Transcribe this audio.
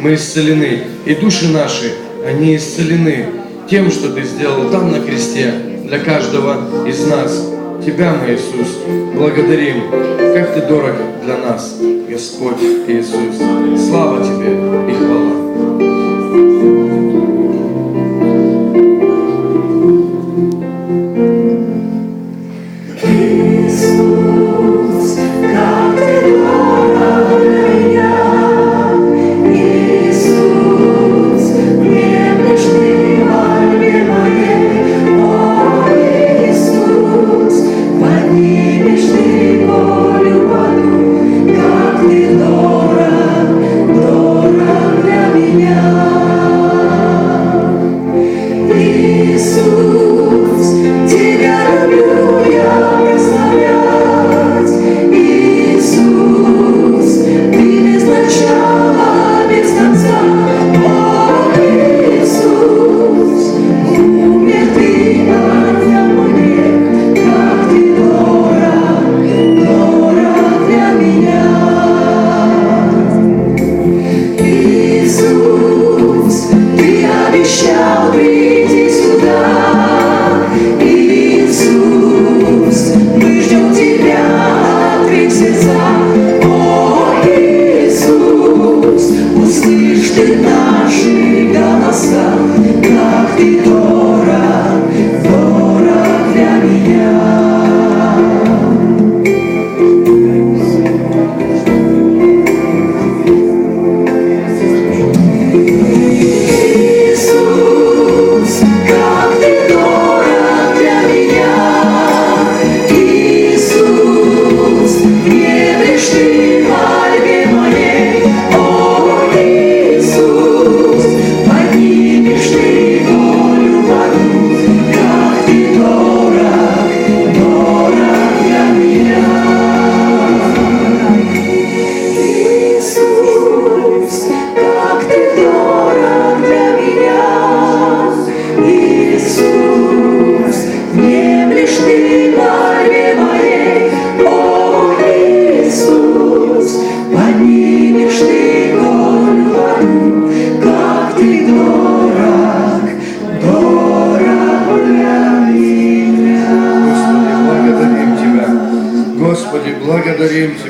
мы исцелены, и души наши, они исцелены тем, что Ты сделал там на кресте для каждого из нас. Тебя мы, Иисус, благодарим, как Ты дорог для нас, Господь Иисус. Слава Тебе О, Иисус, услышь Ты нас. благодарим Тебя.